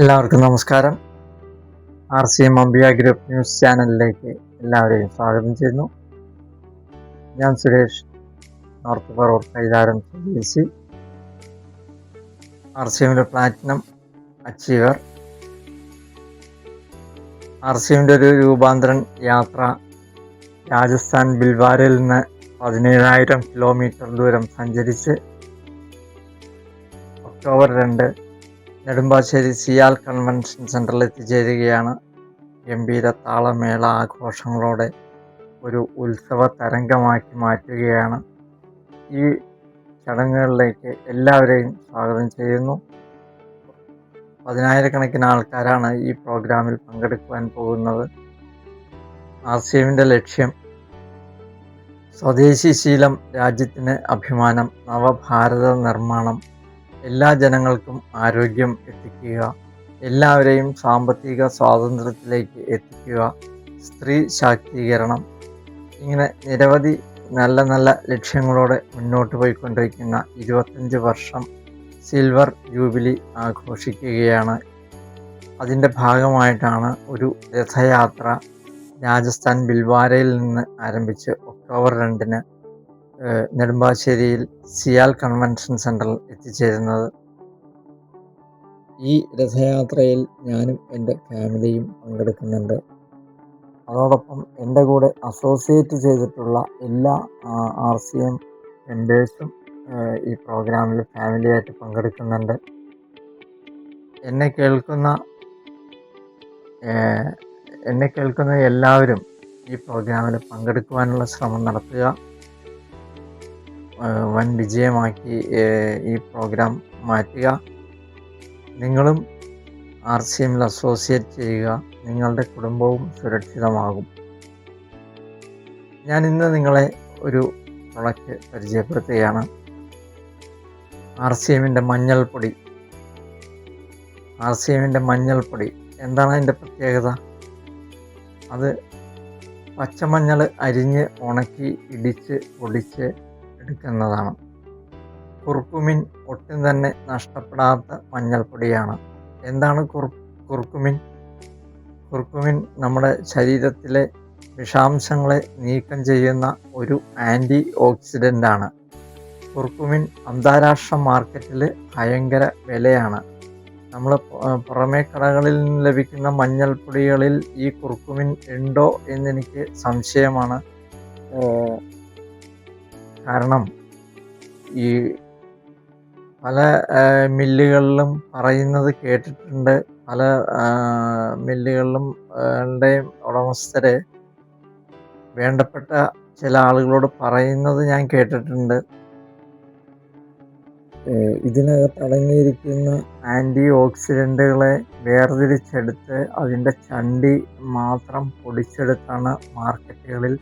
എല്ലാവർക്കും നമസ്കാരം. R C M Ambiya group news ചാനലിലേക്ക് എല്ലാവരെയും സ്വാഗതം ചെയ്യുന്നു. ഞാൻ സുരേഷ് നോർത്ത് പറവൂർ കൈതാരം സ്വദേശി ആർ സി. എമ്മിന്റെ പ്ലാറ്റിനം അച്ചീവർ. ആർ സി എമ്മിന്റെ ഒരു രൂപാന്തരൻ യാത്ര രാജസ്ഥാൻ ബിൽവാരയിൽ നിന്ന് പതിനേഴായിരം കിലോമീറ്റർ ദൂരം സഞ്ചരിച്ച് ഒക്ടോബർ രണ്ട് നെടുമ്പാശ്ശേരി സിയാൽ കൺവെൻഷൻ സെന്ററിൽ എത്തിച്ചേരുകയാണ്. ഗംഭീര താളമേള ആഘോഷങ്ങളോടെ ഒരു ഉത്സവ തരംഗമാക്കി മാറ്റുകയാണ്. ഈ ചടങ്ങുകളിലേക്ക് എല്ലാവരെയും സ്വാഗതം ചെയ്യുന്നു. പതിനായിരക്കണക്കിന് ആൾക്കാരാണ് ഈ പ്രോഗ്രാമിൽ പങ്കെടുക്കുവാൻ പോകുന്നത്. ആർ സി എമ്മിന്റെ ലക്ഷ്യം സ്വദേശി ശീലം രാജ്യത്തിന് അഭിമാനം നവഭാരത നിർമ്മാണം എല്ലാ ജനങ്ങൾക്കും ആരോഗ്യം എത്തിക്കുക. എല്ലാവരെയും സാമ്പത്തിക സ്വാതന്ത്ര്യത്തിലേക്ക് എത്തിക്കുക. സ്ത്രീ ശാക്തീകരണം. ഇങ്ങനെ നിരവധി നല്ല നല്ല ലക്ഷ്യങ്ങളോടെ മുന്നോട്ട് പോയിക്കൊണ്ടിരിക്കുന്ന ഇരുപത്തഞ്ച് വർഷം സിൽവർ ജൂബിലി ആഘോഷിക്കുകയാണ്. അതിന്റെ ഭാഗമായിട്ടാണ് ഒരു രഥയാത്ര രാജസ്ഥാൻ ബിൽവാരയിൽ നിന്ന് ആരംഭിച്ച് ഒക്ടോബർ രണ്ടിന് നെടുമ്പാശ്ശേരിയിൽ സിയാൽ കൺവെൻഷൻ സെന്ററിൽ എത്തിച്ചേരുന്നത്. ഈ രഥയാത്രയിൽ ഞാനും എന്റെ ഫാമിലിയും പങ്കെടുക്കുന്നുണ്ട്. അതോടൊപ്പം എന്റെ കൂടെ അസോസിയേറ്റ് ചെയ്തിട്ടുള്ള എല്ലാ ആർ സി എം മെമ്പേഴ്സും ഈ പ്രോഗ്രാമിൽ ഫാമിലിയായിട്ട് പങ്കെടുക്കുന്നുണ്ട്. എന്നെ കേൾക്കുന്ന എന്നെ കേൾക്കുന്ന എല്ലാവരും ഈ പ്രോഗ്രാമിൽ പങ്കെടുക്കുവാനുള്ള ശ്രമം നടത്തുക. വൻ വിജയമാക്കി ഈ പ്രോഗ്രാം മാറ്റുക. നിങ്ങളും ആർ സി എമ്മിൽ അസോസിയേറ്റ് ചെയ്യുക. നിങ്ങളുടെ കുടുംബവും സുരക്ഷിതമാകും. ഞാൻ ഇന്ന് നിങ്ങളെ ഒരു പ്രൊഡക്റ്റ് പരിചയപ്പെടുത്തുകയാണ്. ആർ സി എമ്മിന്റെ മഞ്ഞൾപ്പൊടി. ആർ സി എമ്മിന്റെ മഞ്ഞൾപ്പൊടി. എന്താണ് അതിന്റെ പ്രത്യേകത? അത് പച്ചമഞ്ഞൾ അരിഞ്ഞ് ഉണക്കി ഇടിച്ച് പൊടിച്ച് എടുക്കുന്നതാണ്. കുർക്കുമിൻ ഒട്ടും തന്നെ നഷ്ടപ്പെടാത്ത മഞ്ഞൾപ്പൊടിയാണ്. എന്താണ് കുർ കുർക്കുമിൻ? കുർക്കുമിൻ നമ്മുടെ ശരീരത്തിലെ വിഷാംശങ്ങളെ നീക്കം ചെയ്യുന്ന ഒരു ആന്റി ഓക്സിഡന്റ് ആണ് കുർക്കുമിൻ അന്താരാഷ്ട്ര മാർക്കറ്റിൽ ഭയങ്കര വിലയാണ്. നമ്മൾ പുറമേ കടകളിൽ നിന്ന് ലഭിക്കുന്ന മഞ്ഞൾപ്പൊടികളിൽ ഈ കുർക്കുമിൻ ഉണ്ടോ എന്നെനിക്ക് സംശയമാണ്. കാരണം ഈ പല മില്ലുകളിലും പറയുന്നത് കേട്ടിട്ടുണ്ട്. പല മില്ലുകളിലും ളുടെയും ഉടമസ്ഥര് വേണ്ടപ്പെട്ട ചില ആളുകളോട് പറയുന്നത് ഞാൻ കേട്ടിട്ടുണ്ട്. ഇതിനകത്ത് അടങ്ങിയിരിക്കുന്ന ആന്റി ഓക്സിഡന്റുകളെ വേർതിരിച്ചെടുത്ത് അതിന്റെ ചണ്ടി മാത്രം പൊടിച്ചെടുത്താണ് മാർക്കറ്റുകളിൽ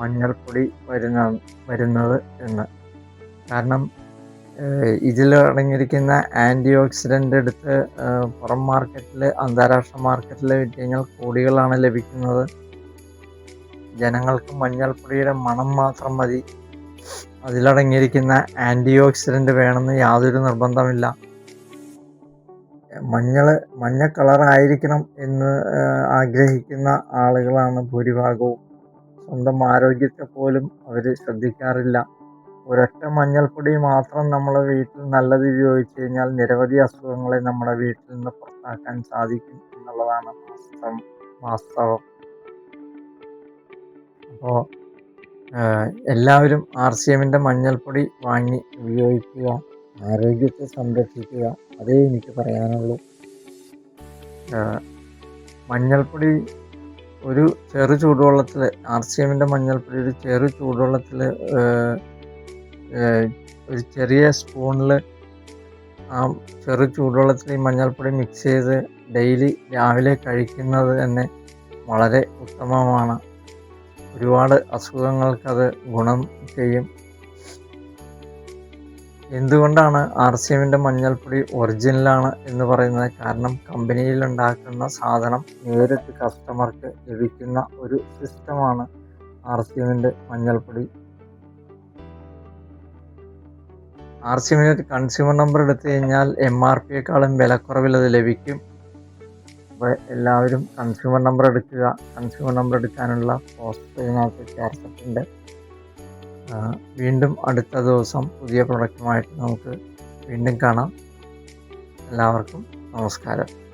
മഞ്ഞൾപ്പൊടി വരുന്ന വരുന്നത് എന്ന്. കാരണം ഇതിൽ അടങ്ങിയിരിക്കുന്ന ആന്റി ഓക്സിഡന്റ് എടുത്ത് പുറം മാർക്കറ്റിൽ അന്താരാഷ്ട്ര മാർക്കറ്റിൽ വിറ്റ് കഴിഞ്ഞാൽ കോടികളാണ് ലഭിക്കുന്നത്. ജനങ്ങൾക്ക് മഞ്ഞൾപ്പൊടിയുടെ മണം മാത്രം മതി. അതിലടങ്ങിയിരിക്കുന്ന ആന്റി ഓക്സിഡന്റ് വേണമെന്ന് യാതൊരു നിർബന്ധമില്ല. മഞ്ഞൾ മഞ്ഞ കളറായിരിക്കണം എന്ന് ആഗ്രഹിക്കുന്ന ആളുകളാണ് ഭൂരിഭാഗവും. സ്വന്തം ആരോഗ്യത്തെ പോലും അവർ ശ്രദ്ധിക്കാറില്ല. ഒരൊറ്റ മഞ്ഞൾപ്പൊടി മാത്രം നമ്മളെ വീട്ടിൽ നല്ലത് ഉപയോഗിച്ച് കഴിഞ്ഞാൽ നിരവധി അസുഖങ്ങളെ നമ്മുടെ വീട്ടിൽ നിന്ന് പുറത്താക്കാൻ സാധിക്കും എന്നുള്ളതാണ് വാസ്തവം. വാസ്തവം. അപ്പോൾ എല്ലാവരും ആർ സി എമ്മിന്റെ മഞ്ഞൾപ്പൊടി വാങ്ങി ഉപയോഗിക്കുക ആരോഗ്യത്തെ സംരക്ഷിക്കുക അതേ എനിക്ക് പറയാനുള്ളൂ. മഞ്ഞൾപ്പൊടി ഒരു ചെറു ചൂടുവെള്ളത്തിൽ ആർ സി എമ്മിന്റെ മഞ്ഞൾപ്പൊടി ഒരു ചെറു ചൂടുവെള്ളത്തിൽ ഒരു ചെറിയ സ്പൂണിൽ ആ ചെറു ചൂടുവെള്ളത്തിൽ ഈ മഞ്ഞൾപ്പൊടി മിക്സ് ചെയ്ത് ഡെയിലി രാവിലെ കഴിക്കുന്നത് തന്നെ വളരെ ഉത്തമമാണ്. ഒരുപാട് അസുഖങ്ങൾക്കത് ഗുണം ചെയ്യും. എന്തുകൊണ്ടാണ് ആർ സി എമ്മിന്റെ മഞ്ഞൾപ്പൊടി ഒറിജിനലാണ് എന്ന് പറയുന്നത്? കാരണം കമ്പനിയിൽ ഉണ്ടാക്കുന്ന സാധനം നേരിട്ട് കസ്റ്റമർക്ക് ലഭിക്കുന്ന ഒരു സിസ്റ്റമാണ് ആർ സി എമ്മിന്റെ മഞ്ഞൾപ്പൊടി. ആർ സി എമ്മിന് കൺസ്യൂമർ നമ്പർ എടുത്തു കഴിഞ്ഞാൽ എം ആർ പിയെക്കാളും വിലക്കുറവിൽ അത് ലഭിക്കും. അപ്പോൾ എല്ലാവരും കൺസ്യൂമർ നമ്പർ എടുക്കുക. കൺസ്യൂമർ നമ്പർ എടുക്കാനുള്ള പോസ്റ്റ് ഇതിനകത്ത് ചേർത്തിട്ടുണ്ട് വീണ്ടും അടുത്ത ദിവസം പുതിയ പ്രൊഡക്റ്റുമായിട്ട് നമുക്ക് വീണ്ടും കാണാം. എല്ലാവർക്കും നമസ്കാരം.